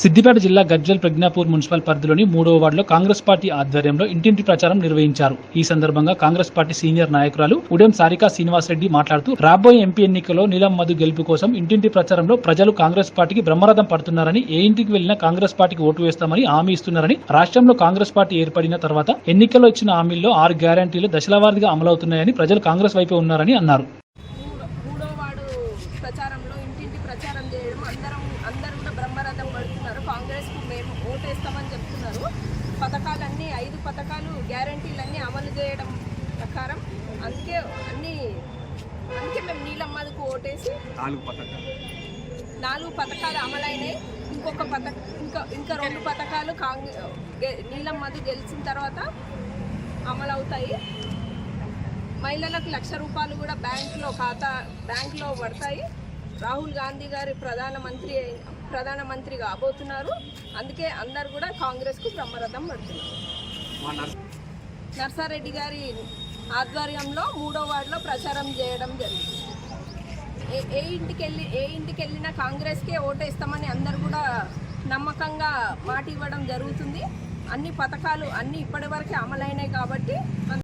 సిద్దిపేట జిల్లా గజ్జల్ ప్రజ్ఞాపూర్ మున్సిపల్ పరిధిలోని మూడవ వార్డులో కాంగ్రెస్ పార్టీ ఆధ్వర్యంలో ఇంటింటి ప్రచారం నిర్వహించారు. ఈ సందర్భంగా కాంగ్రెస్ పార్టీ సీనియర్ నాయకురాలు ఉదయం సారికా శ్రీనివాసరెడ్డి మాట్లాడుతూ రాబోయే ఎంపీ ఎన్నికల్లో నీలం మధు గెలుపు కోసం ఇంటింటి ప్రచారంలో ప్రజలు కాంగ్రెస్ పార్టీకి బ్రహ్మరథం పడుతున్నారని ఏ ఇంటికి వెళ్ళినా కాంగ్రెస్ పార్టీకి ఓటు వేస్తామని హామీ ఇస్తున్నారని రాష్ట్రంలో కాంగ్రెస్ పార్టీ ఏర్పడిన తర్వాత ఎన్నికల్లో ఇచ్చిన హామీల్లో ఆరు గ్యారంటీలు దశలవారీగా అమలవుతున్నాయని ప్రజలు కాంగ్రెస్ వైపే ఉన్నారని అన్నారు. ప్రచారం మూడో వాడు ప్రచారంలో ఇంటింటి ప్రచారం చేయడం అందరం అందరూ కూడా బ్రహ్మరథం పడుతున్నారు. కాంగ్రెస్కు మేము ఓటేస్తామని చెప్తున్నారు. పథకాలన్నీ ఐదు పథకాలు గ్యారంటీలన్నీ అమలు చేయడం ప్రకారం అందుకే అన్ని అందుకే మేము నీలమ్మకు ఓటేసి నాలుగు పథకాలు. నాలుగు పథకాలు అమలైనాయి. ఇంకొక పథక ఇంకా ఇంకా రెండు పథకాలు కాంగ్రెస్ నీలమ్మది గెలిచిన తర్వాత అమలవుతాయి. మహిళలకు లక్ష రూపాయలు కూడా బ్యాంకులో ఖాతా బ్యాంకులో పడతాయి. రాహుల్ గాంధీ గారి ప్రధానమంత్రి ప్రధానమంత్రి కాబోతున్నారు. అందుకే అందరు కూడా కాంగ్రెస్కు బ్రహ్మరథం పడుతున్నారు. నర్సారెడ్డి గారి ఆధ్వర్యంలో మూడో వార్డులో ప్రచారం చేయడం జరిగింది. ఏ ఇంటికి వెళ్ళి ఏ ఇంటికి వెళ్ళినా కాంగ్రెస్కే ఓటేస్తామని అందరు కూడా నమ్మకంగా మాట ఇవ్వడం జరుగుతుంది. అన్ని పథకాలు అన్ని ఇప్పటివరకే అమలైనాయి కాబట్టి